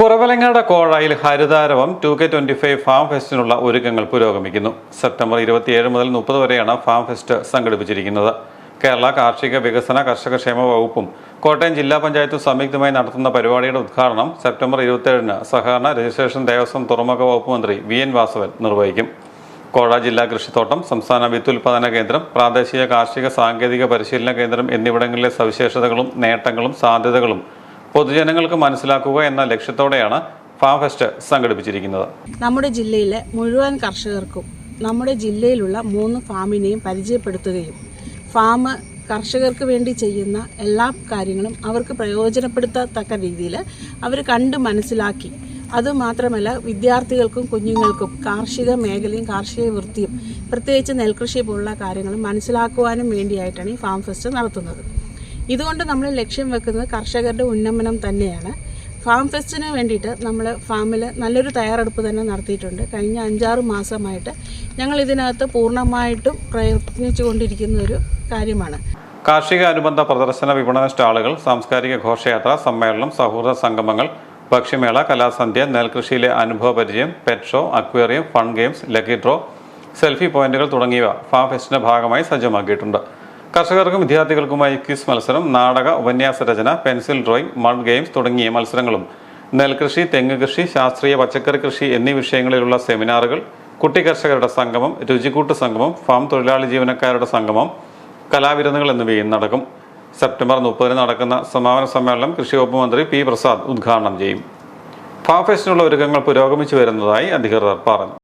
Kuravilangad കോഴായിൽ Harithaaravam two K twenty five farm ഫെസ്റ്റിനുള്ള ഒരുക്കങ്ങൾ പുരോഗമിക്കുന്നു. September ഇരുപത്തിയേഴ് മുതൽ മുപ്പത് വരെയാണ് ഫാം ഫെസ്റ്റ് സംഘടിപ്പിച്ചിരിക്കുന്നത്. കേരള കാർഷിക വികസന കർഷക ക്ഷേമ വകുപ്പും കോട്ടയം ജില്ലാ പഞ്ചായത്തും സംയുക്തമായി നടത്തുന്ന പരിപാടിയുടെ ഉദ്ഘാടനം സെപ്റ്റംബർ ഇരുപത്തിയേഴിന് സഹകരണ രജിസ്ട്രേഷൻ ദേവസ്വം തുറമുഖ വകുപ്പ് മന്ത്രി വി എൻ വാസവൻ നിർവഹിക്കും. കോഴ ജില്ലാ കൃഷിത്തോട്ടം സംസ്ഥാന വിത്തുൽപാദന കേന്ദ്രം പ്രാദേശിക കാർഷിക സാങ്കേതിക പരിശീലന കേന്ദ്രം എന്നിവിടങ്ങളിലെ സവിശേഷതകളും നേട്ടങ്ങളും സാധ്യതകളും പൊതുജനങ്ങൾക്ക് മനസ്സിലാക്കുക എന്ന ലക്ഷ്യത്തോടെയാണ് ഫാം ഫെസ്റ്റ് സംഘടിപ്പിച്ചിരിക്കുന്നത്. നമ്മുടെ ജില്ലയിലെ മുഴുവൻ കർഷകർക്കും നമ്മുടെ ജില്ലയിലുള്ള മൂന്ന് ഫാമിനെയും പരിചയപ്പെടുത്തുകയും ഫാം കർഷകർക്ക് വേണ്ടി ചെയ്യുന്ന എല്ലാ കാര്യങ്ങളും അവർക്ക് പ്രയോജനപ്പെടുത്തത്തക്ക രീതിയിൽ അവർ കണ്ട് മനസ്സിലാക്കി. അതുമാത്രമല്ല വിദ്യാർത്ഥികൾക്കും കുഞ്ഞുങ്ങൾക്കും കാർഷിക മേഖലയും കാർഷിക വൃത്തിയും പ്രത്യേകിച്ച് നെൽകൃഷി പോലുള്ള കാര്യങ്ങളും മനസ്സിലാക്കുവാനും വേണ്ടിയായിട്ടാണ് ഈ ഫാം ഫെസ്റ്റ് നടത്തുന്നത്. ഇതുകൊണ്ട് നമ്മൾ ലക്ഷ്യം വെക്കുന്നത് കർഷകരുടെ ഉന്നമനം തന്നെയാണ്. ഫാം ഫെസ്റ്റിന് വേണ്ടിയിട്ട് നമ്മൾ ഫാമിൽ നല്ലൊരു തയ്യാറെടുപ്പ് തന്നെ നടത്തിയിട്ടുണ്ട്. കഴിഞ്ഞ അഞ്ചാറ് മാസമായിട്ട് ഞങ്ങൾ ഇതിനകത്ത് പൂർണമായിട്ടും പ്രയത്നിച്ചു കൊണ്ടിരിക്കുന്ന ഒരു കാര്യമാണ്. കാർഷിക അനുബന്ധ പ്രദർശന വിപണന സ്റ്റാളുകൾ സാംസ്കാരിക ഘോഷയാത്ര സമ്മേളനം സൗഹൃദ സംഗമങ്ങൾ ഭക്ഷ്യമേള കലാസന്ധ്യ നെൽകൃഷിയിലെ അനുഭവ പരിചയം pet show aquarium fun games lucky draw selfie പോയിന്റുകൾ തുടങ്ങിയവ ഫാം ഫെസ്റ്റിന്റെ ഭാഗമായി സജ്ജമാക്കിയിട്ടുണ്ട്. കർഷകർക്കും വിദ്യാർത്ഥികൾക്കുമായി ക്വിസ് മത്സരം നാടക ഉപന്യാസ രചന പെൻസിൽ ഡ്രോയിങ് മഡ് ഗെയിംസ് തുടങ്ങിയ മത്സരങ്ങളും. നെൽകൃഷി തെങ്ങ് കൃഷി ശാസ്ത്രീയ പച്ചക്കറി കൃഷി എന്നീ വിഷയങ്ങളിലുള്ള സെമിനാറുകൾ കുട്ടി കർഷകരുടെ സംഗമം രുചിക്കൂട്ട് സംഗമം ഫാം തൊഴിലാളി ജീവനക്കാരുടെ സംഗമം കലാവിരുന്നുകൾ എന്നിവയും നടക്കും. സെപ്റ്റംബർ മുപ്പതിന് നടക്കുന്ന സമാപന സമ്മേളനം കൃഷി വകുപ്പ് മന്ത്രി പി പ്രസാദ് ഉദ്ഘാടനം ചെയ്യും. ഫാം ഫെസ്റ്റിനുള്ള ഒരുക്കങ്ങൾ പുരോഗമിച്ചു വരുന്നതായി അധികൃതർ പറഞ്ഞു.